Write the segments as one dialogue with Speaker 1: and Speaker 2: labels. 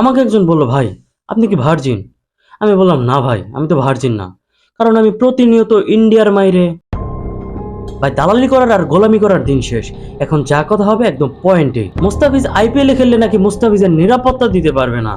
Speaker 1: আমাকে একজন বলল, ভাই, আপনি কি ভার্জিন আমি বললাম, না ভাই, আমি তো ভার্জিন না। কারণ আমি প্রতিনিয়ত ইন্ডিয়ার মাইরে ভাই, দালালি করার আর গোলামি করার দিন শেষ। এখন যা কথা হবে একদম পয়েন্টে মুস্তাফিজ আইপিএলে খেললে নাকি মুস্তাফিজের নিরাপত্তা দিতে পারবে না।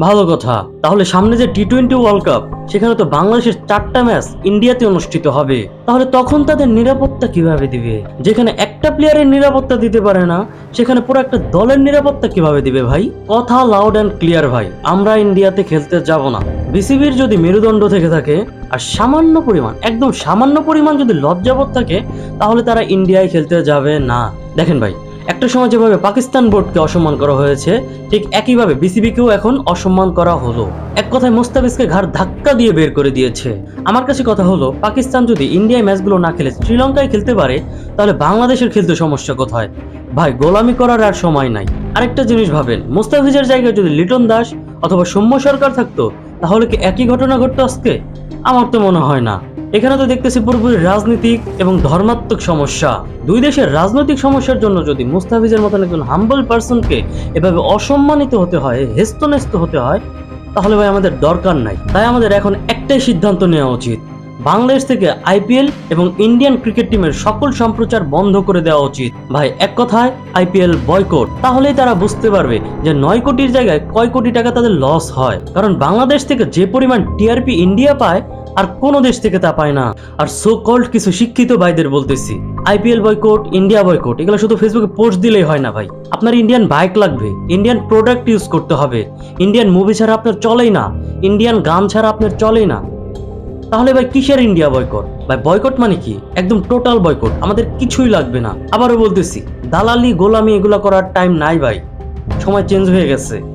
Speaker 1: ভালো কথা। তাহলে সামনে যে টি টোয়েন্টি ওয়ার্ল্ড কাপ সেখানে তো বাংলাদেশের চারটা ম্যাচ ইন্ডিয়াতে অনুষ্ঠিত হবে। তাহলে তখন তাদের নিরাপত্তা কীভাবে দিবে? যেখানে একটা প্লেয়ারের নিরাপত্তা দিতে পারে না, সেখানে পুরো একটা দলের নিরাপত্তা কীভাবে দিবে ভাই? কথা লাউড অ্যান্ড ক্লিয়ার ভাই, আমরা ইন্ডিয়াতে খেলতে যাব না। বিসিবির যদি মেরুদণ্ড থেকে থাকে, আর সামান্য পরিমাণ, একদম সামান্য পরিমাণ যদি লজ্জাবোধ থাকে, তাহলে তারা ইন্ডিয়ায় খেলতে যাবে না। দেখেন ভাই একটা সময় যেভাবে পাকিস্তান বোর্ডকে অসম্মান করা হয়েছে, ঠিক একইভাবে বিসিবিকেও এখন অসম্মান করা হলো। এক কথায় মোস্তাফিজকে ঘাড় ধাক্কা দিয়ে বের করে দিয়েছে। আমার কাছে কথা হলো, পাকিস্তান যদি ইন্ডিয়ায় ম্যাচগুলো না খেলে শ্রীলঙ্কায় খেলতে পারে, তাহলে বাংলাদেশের খেলতে সমস্যা কোথায়? ভাই, গোলামি করার আর সময় নাই। আরেকটা জিনিস ভাবেন, মোস্তাফিজের জায়গায় যদি লিটন দাস অথবা সৌম্য সরকার থাকতো, তাহলে কি একই ঘটনা ঘটতো আজকে? আমার তো মনে হয় না। এখানে তো দেখতেছি পুরোপুরি রাজনৈতিক এবং ধর্মাত্মক সমস্যা। দুই দেশের রাজনৈতিক সমস্যার জন্য যদি মুস্তাফিজের মতন একজন হাম্বল পার্সনকে এভাবে অসম্মানিত হতে হয়, হেস্তনেস্ত হতে হয়, তাহলে ভাই আমাদের দরকার নাই। তাই আমাদের এখন একটাই সিদ্ধান্ত নেওয়া উচিত। বাংলাদেশ থেকে আইপিএল এবং ইন্ডিয়ান ক্রিকেট টিমের সকল সম্প্রচার বন্ধ করে দেওয়া উচিত। ভাই, এক কথায়, আইপিএল বয়কট। তাহলেই তারা বুঝতে পারবে যে নয় কোটির জায়গায় কয় কোটি টাকা তাদের লস হয়। কারণ বাংলাদেশ থেকে যে পরিমাণ টিআরপি ইন্ডিয়া পায়, আর কোনো দেশ থেকে তা পায় না। আর সো কল্ড কিছু শিক্ষিত ভাইদের বলতেছি, আইপিএল বয়কট, ইন্ডিয়া বয়কট, এগুলো শুধু ফেসবুকে পোস্ট দিলেই হয় না ভাই। আপনার ইন্ডিয়ান বাইক লাগবে ইন্ডিয়ান প্রোডাক্ট ইউজ করতে হবে। ইন্ডিয়ান মুভি ছাড়া আপনার চলেই না। ইন্ডিয়ান গান ছাড়া আপনার চলেই না। তাহলে ভাই কিসের ইন্ডিয়া বয়কট? ভাই, বয়কট মানে কি? একদম টোটাল বয়কট। আমাদের কিছুই লাগবে না। আবারও বলতেছি, দালালি, গোলামি এগুলো করার টাইম নাই ভাই। সময় চেঞ্জ হয়ে গেছে।